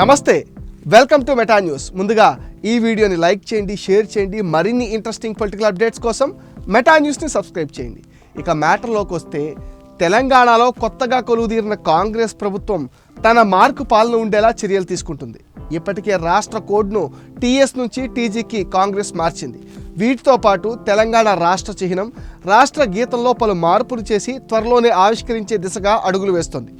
నమస్తే welcome to Meta news ముందుగా ఈ వీడియోని లైక్ చేయండి షేర్ చేయండి మరిన్ని ఇంట్రెస్టింగ్ పొలిటికల్ అప్డేట్స్ కోసం మెటా న్యూస్ని సబ్స్క్రైబ్ చేయండి. ఇక మ్యాటర్లోకి వస్తే తెలంగాణలో కొత్తగా కొలువుదీరిన కాంగ్రెస్ ప్రభుత్వం తన మార్కు పాలన ఉండేలా చర్యలు తీసుకుంటుంది. ఇప్పటికే రాష్ట్ర కోడ్ను టీఎస్ నుంచి టీజీకి కాంగ్రెస్ మార్చింది. వీటితో పాటు తెలంగాణ రాష్ట్ర చిహ్నం రాష్ట్ర గీతంలో పలు మార్పులు చేసి త్వరలోనే ఆవిష్కరించే దిశగా అడుగులు వేస్తోంది.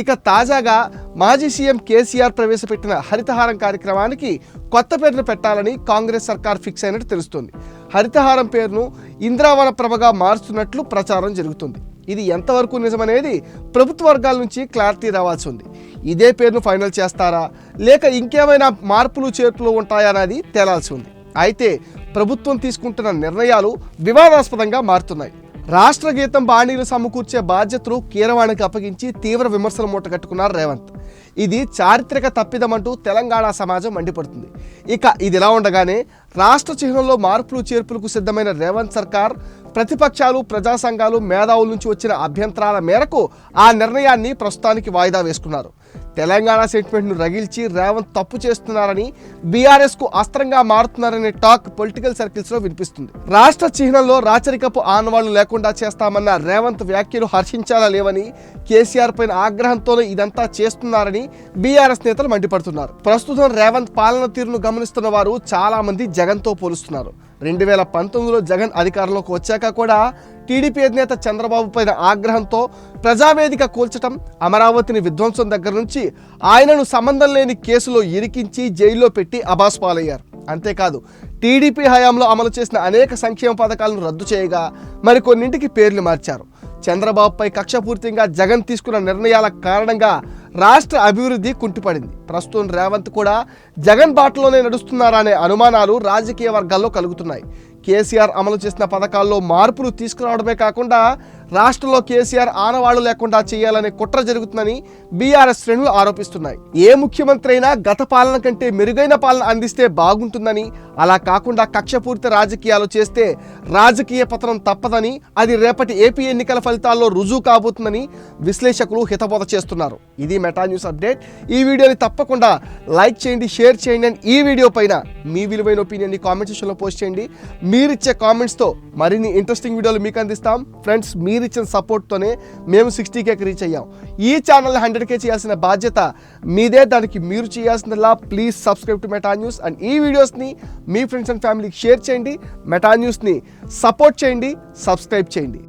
ఇక తాజాగా మాజీ సీఎం కేసీఆర్ ప్రవేశపెట్టిన హరితహారం కార్యక్రమానికి కొత్త పేరును పెట్టాలని కాంగ్రెస్ సర్కార్ ఫిక్స్ అయినట్టు తెలుస్తోంది. హరితహారం పేరును ఇంద్రావన ప్రభగా మారుస్తున్నట్లు ప్రచారం జరుగుతుంది. ఇది ఎంతవరకు నిజమనేది ప్రభుత్వ వర్గాల నుంచి క్లారిటీ రావాల్సి ఉంది ఇదే పేరును ఫైనల్ చేస్తారా? లేక ఇంకేమైనా మార్పులు చేర్పులు ఉంటాయా అనేది తేలాల్సి ఉంది. అయితే ప్రభుత్వం తీసుకుంటున్న నిర్ణయాలు వివాదాస్పదంగా మారుతున్నాయి. రాష్ట్ర గీతం బాణీలు సమకూర్చే బాధ్యతను కీరవాణికి అప్పగించి తీవ్ర విమర్శలు మూటగట్టుకున్నారు రేవంత్. ఇది చారిత్రక తప్పిదమంటూ తెలంగాణ సమాజం మండిపడుతుంది. ఇక ఇదిలా ఉండగానే రాష్ట్ర చిహ్నంలో మార్పులు చేర్పులకు సిద్ధమైన రేవంత్ సర్కార్ ప్రతిపక్షాలు ప్రజా సంఘాలు మేధావుల నుంచి వచ్చిన అభ్యంతరాల మేరకు ఆ నిర్ణయాన్ని ప్రస్తుతానికి వాయిదా వేసుకున్నారు. తెలంగాణ సెంటిమెంట్ను రగిల్చి రేవంత్ తప్పు చేస్తున్నారని బీఆర్ఎస్కు అస్త్రంగా మారుతున్నారనే టాక్ పొలిటికల్ సర్కిల్స్లో వినిపిస్తుంది. రాష్ట్ర చిహ్నంలో రాచరికపు ఆనవాళ్ళు లేకుండా చేస్తామన్న రేవంత్ వ్యాఖ్యలు హర్షించాలా లేవని కేసీఆర్ పైన ఆగ్రహంతోనే ఇదంతా చేస్తున్నారని బీఆర్ఎస్ నేతలు మండిపడుతున్నారు. ప్రస్తుతం రేవంత్ పాలన తీరును గమనిస్తున్న వారు చాలా మంది జగన్తో పోలుస్తున్నారు. రెండు వేల పంతొమ్మిదిలో జగన్ అధికారంలోకి వచ్చాక కూడా టీడీపీ అధినేత చంద్రబాబు పైన ఆగ్రహంతో ప్రజావేదిక కూల్చటం అమరావతిని విధ్వంసం దగ్గర నుంచి ఆయనను సంబంధం లేని కేసులో ఇరికించి జైల్లో పెట్టి అబాస్ పాలయ్యారు. అంతేకాదు టీడీపీ హయాంలో అమలు చేసిన అనేక సంక్షేమ పథకాలను రద్దు చేయగా మరికొన్నింటికి పేర్లు మార్చారు. చంద్రబాబుపై కక్షపూర్తిగా జగన్ తీసుకున్న నిర్ణయాల కారణంగా రాష్ట్ర అభివృద్ధి కుంటిపడింది. ప్రస్తుతం రేవంత్ కూడా జగన్ బాటలోనే నడుస్తున్నారా అనే అనుమానాలు రాజకీయ వర్గాల్లో కలుగుతున్నాయి. కేసీఆర్ అమలు చేసిన పథకాల్లో మార్పులు తీసుకురావడమే కాకుండా రాష్ట్రంలో కేసీఆర్ ఆనవాళ్ళు లేకుండా చేయాలనే కుట్ర జరుగుతుందని బీఆర్ఎస్ శ్రేణులు ఆరోపిస్తున్నాయి. ఏ ముఖ్యమంత్రి అయినా గత పాలన కంటే మెరుగైన పాలన అందిస్తే బాగుంటుందని అలా కాకుండా కక్షపూరిత రాజకీయాలు చేస్తే రాజకీయ పతనం తప్పదని అది రేపటి ఏపీ ఎన్నికల ఫలితాల్లో రుజువు కాబోతుందని విశ్లేషకులు హితబోధ చేస్తున్నారు. ఇది మెటా న్యూస్ అప్డేట్. ఈ వీడియోని తప్పకుండా లైక్ చేయండి షేర్ చేయండి అండ్ ఈ వీడియో పైన మీ విలువైన ఒపీనియన్ని కామెంట్ సెక్షన్లో పోస్ట్ చేయండి. మీరిచ్చే కామెంట్స్తో మరిన్ని ఇంట్రెస్టింగ్ వీడియోలు మీకు అందిస్తాం. ఫ్రెండ్స్ మీరిచ్చిన సపోర్ట్తోనే మేము సిక్స్టీ కేకి రీచ్ అయ్యాం. ఈ ఛానల్ హండ్రెడ్ కే చేయాల్సిన బాధ్యత మీదే. దానికి మీరు చేయాల్సిందల్లా please subscribe to Meta news and ఈ వీడియోస్ని మీ ఫ్రెండ్స్ అండ్ ఫ్యామిలీకి షేర్ చేయండి. మెటా న్యూస్ని సపోర్ట్ చేయండి సబ్స్క్రైబ్ చేయండి.